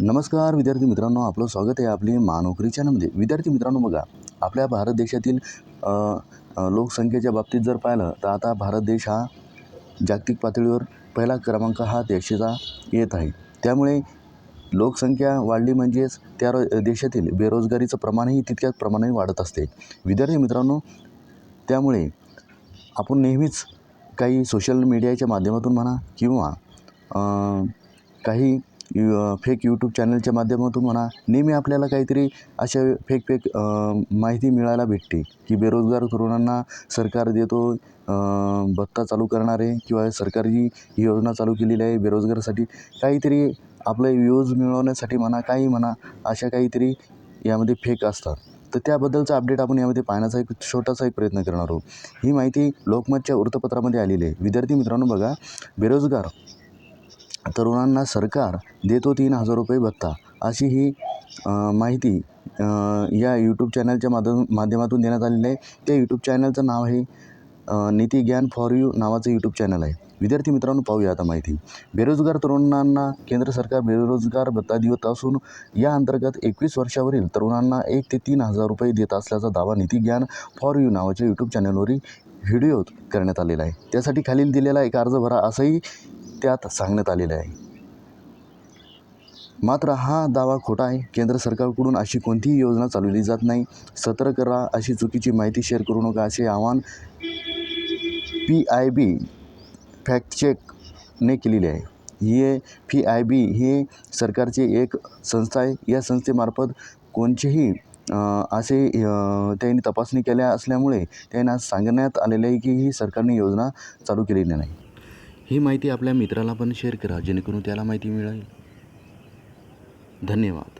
नमस्कार विद्यार्थी मित्रांनो. आपलं स्वागत आहे आपली मानोकरी चॅनलमध्ये विद्यार्थी मित्रांनो बघा आपल्या भारत देशातील लोकसंख्येच्या बाबतीत जर पाहिलं तर आता भारत देश हा जागतिक पातळीवर पहिला क्रमांक हा देशाचा येत आहे. त्यामुळे लोकसंख्या वाढली म्हणजेच त्या रो- देशातील बेरोजगारीचं प्रमाणही तितक्याच प्रमाणाने वाढत असते. विद्यार्थी मित्रांनो त्यामुळे आपण नेहमीच काही सोशल मीडियाच्या माध्यमातून म्हणा किंवा काही यू फेक यूट्यूब चॅनलच्या माध्यमातून म्हणा नेहमी आपल्याला काहीतरी अशा फेक फेक माहिती मिळायला भेटते की बेरोजगार तरुणांना सरकार देतो भत्ता चालू करणारे किंवा सरकारची ही योजना चालू केलेली आहे बेरोजगारासाठी. काहीतरी आपलं व्ह्यूज मिळवण्यासाठी म्हणा काही म्हणा अशा काहीतरी यामध्ये फेक असतात. तर त्याबद्दलचा अपडेट आपण यामध्ये पाहण्याचा एक छोटासा एक प्रयत्न करणार आहोत. ही माहिती लोकमतच्या वृत्तपत्रामध्ये आलेली आहे. विद्यार्थी मित्रांनो बघा बेरोजगार तरुणांना सरकार देतो तीन हजार रुपये भत्ता अशी ही माहिती या यूट्यूब चॅनलच्या माध्यम माध्यमातून देण्यात आलेली आहे. त्या यूट्यूब चॅनलचं नाव आहे नीती ज्ञान फॉर यू नावाचं यूट्यूब चॅनल आहे. विद्यार्थी मित्रांनो पाहूया आता माहिती. बेरोजगार तरुणांना केंद्र सरकार बेरोजगार भत्ता देत असून या अंतर्गत एकवीस वर्षावरील तरुणांना एक ते तीन हजार रुपये देत असल्याचा दावा नीती ज्ञान फॉर यू नावाच्या यूट्यूब चॅनलवरील व्हिडिओ करण्यात आलेला आहे. त्यासाठी खालील दिलेला एक अर्ज भरा. असंही त्यात सांगण्यात आलेलं आहे. मात्र हा दावा खोटा आहे. केंद्र सरकारकडून अशी कोणतीही योजना चालवली जात नाही. सतर्क राहा अशी चुकीची माहिती शेअर करू नका असे आवाहन पी आय बी फॅक्टचेकने केलेले आहे. ही पी आय बी ही सरकारची एक संस्था आहे. या संस्थेमार्फत कोणतेही असे त्यांनी तपासणी केल्या असल्यामुळे त्यांना सांगण्यात आलेलं आहे की ही सरकारने योजना चालू केलेली नाही. ही माहिती आपल्या मित्राला पण शेअर करा जेणेकरून त्याला माहिती मिळेल. धन्यवाद.